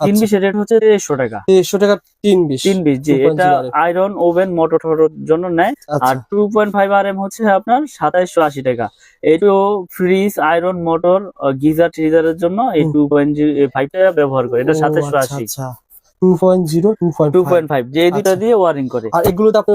তিন আচ্ছা। বিশের রেট হচ্ছে দেড়শো টাকা। দেড়শো টাকা তিন বিশ। তিন বিশ জি এটা আয়রন ওভেন মোটর টোটর জন্য নেয়। আচ্ছা। আর two point five R M হচ্ছে আপনার সাতাইশশো আশি টাকা। এটাও ফ্রিজ আয়রন মোটর গিজার ট্রিজারের জন্য এই টু পয়েন্ট ফাইভ টাকা ব্যবহার করে। এটা সাতাইশশো আশি। Two point zero two point two point five যে দুটা আচ্ছা। দিয়ে ওয়ারিং করে। আর এগুলোতে আপনি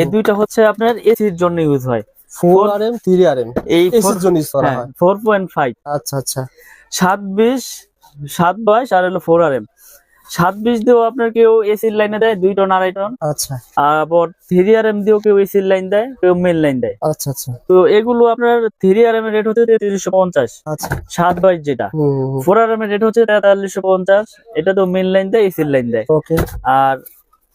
এই দুইটা হচ্ছে আপনার এসির জন্য ইউজ হয়। Four R M three R M এই এসির জন্য use করা হয় ফোর পয়েন্ট ফাইভ আচ্ছা আচ্ছা। সাত বিশ সাত বয়স আর হলো ফোর আর এম সাত বিশ দিয়েও আপনার কেউ এসির লাইনে দেয় দুই টন আড়াই টন আচ্ছা। আবার থ্রি আর এম দিয়েও কেউ এসির লাইন দেয় কেউ মেন লাইন দেয়। আচ্ছা আচ্ছা। তো এগুলো আপনার থ্রি আর এম এর রেট হচ্ছে তেত্রিশশো পঞ্চাশ। আচ্ছা। সাত বাইশ যেটা। ফোর আর এম এর রেট হচ্ছে তেতাল্লিশশো পঞ্চাশ। এটা তো মেন লাইন দেয় এসির লাইন দেয়। ওকে আর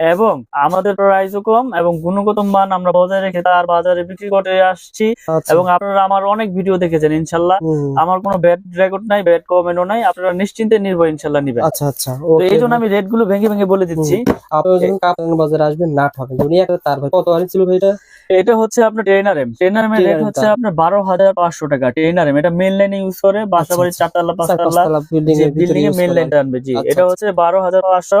এবং আমাদের প্রাইসও কম এবং গুণগত মান আমরা বজায় রেখে তার বাজারে বিক্রি করে আসছি। আচ্ছা, এবং আপনারা আমার অনেক ভিডিও দেখেছেন ইনশাল্লাহ। আমার কোনো ব্যাড রেকর্ড নাই ব্যাড কমেন্টও নাই। আপনারা নিশ্চিন্তে নির্ভর ইনশাল্লাহ নিবেন। আচ্ছা আচ্ছা তো এই জন্য আমি রেটগুলো ভেঙে ভেঙে বলে দিচ্ছি। আপনারা বাজারে আসবেন না ঠকেন একটা তার কত হারি ছিল ভাই এটা? এটা হচ্ছে আপনার ট্রেনার এম ট্রেনার এম এর রেট হচ্ছে আপনার বারো হাজার পাঁচশো টাকা। ট্রেনার এম এটা মেন লাইনে ইউজ করে। বাসা আচ্ছা, বাড়ির চারতলা পাঁচতলা বিল্ডিং এ মেন করা। লাইনটা আনবে জি। আচ্ছা, এটা হচ্ছে বারো হাজার পাঁচশো।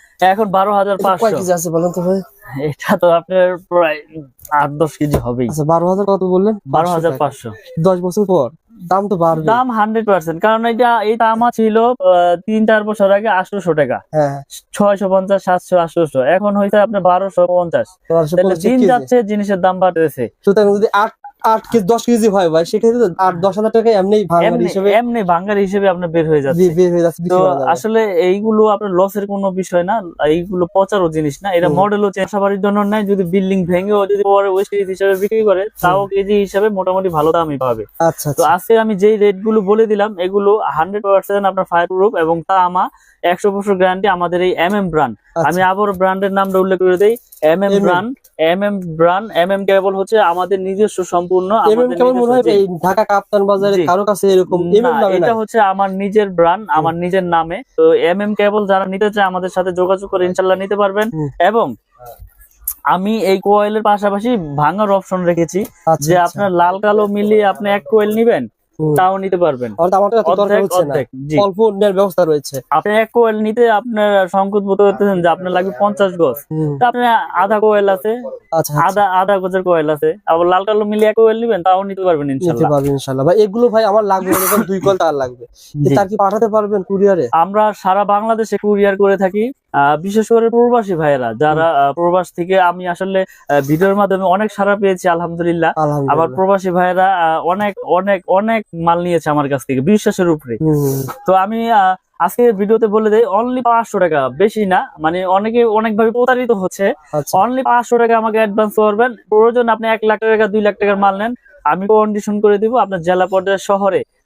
এখন বারো হাজার পাঁচশো। কেজি আছে বলেন তো ভাই? এটা তো আপনার প্রায় আট দশ কেজি হবেই। আচ্ছা বারো হাজার কত বললেন? বারো হাজার পাঁচশো দশ বছর পর দাম তো বাড়বে। দাম হান্ড্রেড পার্সেন্ট কারণ এটা এই তামা ছিল তিন চার বছর আগে আটশোশো টাকা। হ্যাঁ। ছয়শো পঞ্চাশ সাতশো আটশোশো এখন হয়েছে আপনার বারোশো পঞ্চাশ। দিন যাচ্ছে জিনিসের দাম বাড়তেছে। সুতরাং যদি আট আট কেজি দশ কেজি হয় ভাই সেক্ষেত্রে আট দশ হাজার টাকা এমনি এমনি হিসেবে এমনি ভাঙ্গার হিসেবে আপনার বের হয়ে যাচ্ছে। বের হয়ে যাচ্ছে তো। আসলে এইগুলো আপনার লসের কোনো বিষয় না এইগুলো পচারও জিনিস না। এটা। মডেলও জন্য নেয় যদি বিল্ডিং ভেঙেও যদি পরে ওয়েস্টেজ হিসাবে বিক্রি করে তাও কেজি হিসাবে মোটামুটি ভালো দামই পাবে। আচ্ছা তো আচ্ছা। আজকে আমি যেই রেটগুলো বলে দিলাম এগুলো হান্ড্রেড পার্সেন্ট আপনার ফায়ার প্রুফ এবং তা আমা একশো বছর গ্যারান্টি আমাদের এই এম এম ব্রান্ড আমি। আবার ব্র্যান্ডের নামটা উল্লেখ করে দিই। M M brand M M brand M M cable হচ্ছে আমাদের নিজস্ব সম্পূর্ণ ঢাকা কাপ্তান বাজারে কারও কাছে এরকম এটা হচ্ছে আমার নিজের ব্র্যান্ড আমার নিজের নামে। তো এম এম কেবল যারা নিতে চায় আমাদের সাথে যোগাযোগ করে ইনশাল্লাহ নিতে পারবেন। এবং আমি এই কোয়েলের পাশাপাশি ভাঙার অপশন রেখেছি আচ্ছা যে আচ্ছা। আপনার লাল কালো মিলিয়ে আপনি এক কোয়েল নিবেন তাও নিতে পারবেন। অল্প ব্যবস্থা রয়েছে। আপনি এক কোয়েল নিতে আপনার সংকট বোধ করতেছেন যে আপনার লাগবে পঞ্চাশ গজ। তা আপনি আধা কোয়েল আছে আচ্ছা আচ্ছা। গজের কোয়েল আছে। আবার লাল কালো মিলিয়ে কোয়েল তাও নিতে পারবেন নিতে পারবেন ইনশাল্লাহ। ভাই এগুলো ভাই আমার লাগবে এরকম দুই কল তার লাগবে। তার কি পাঠাতে পারবেন কুরিয়ারে আমরা সারা বাংলাদেশে কুরিয়ার করে থাকি। বিশেষ করে প্রবাসী ভাইয়েরা যারা প্রবাস থেকে আমি আসলে ভিডিওর মাধ্যমে অনেক সারা পেয়েছি আলহামদুলিল্লাহ। আমার আলহামদুলিল্লাহ প্রবাসী ভাইয়েরা অনেক অনেক অনেক মাল নিয়েছে আমার কাছ থেকে বিশ্বাসের উপরে। তো আমি আহ, আজকে ভিডিওতে বলে দেয় অনলি পাঁচশো টাকা বেশি না। মানে অনেকে অনেক ভাবে প্রতারিত হচ্ছে। আচ্ছা। অনলি পাঁচশো টাকা আমাকে অ্যাডভান্স করবেন। প্রয়োজন আপনি এক লাখ টাকা দুই লাখ টাকার মাল নেন। আমি কন্ডিশন করে দিব আপনার জেলা পর্যায়ে শহরে।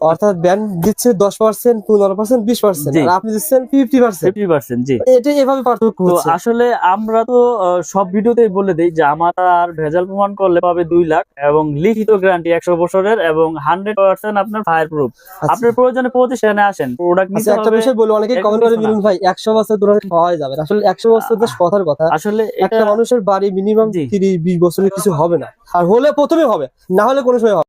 অর্থাৎ ব্যান্ড দিচ্ছে দশ পার্সেন্ট পনেরো পার্সেন্ট বিশ পার্সেন্ট আর আপনি দিচ্ছেন ফিফটি পার্সেন্ট ফিফটি পার্সেন্ট জি। এটা এভাবে পার্থক্য তো আসলে আমরা তো সব ভিডিওতেই বলে দেই যে আমার আর ভেজাল প্রমাণ করলে পাবে দুই লাখ এবং লিখিত গ্যারান্টি একশো বছরের এবং হান্ড্রেড পার্সেন্ট আপনার ফায়ার প্রুফ আচ্ছা। আপনার প্রয়োজনে প্রতিষ্ঠানে আসেন প্রোডাক্ট নিতে আচ্ছা একটা বিষয় বলি অনেকে কমেন্ট করে ভাই একশো বছর ধরে পাওয়া যাবে আসলে একশো বছর কথার কথা। আসলে একটা মানুষের বাড়ি মিনিমাম। তিরিশ বিশ বছরের কিছু হবে না। আর হলে প্রথমে হবে না হলে কোনো সময় হবে।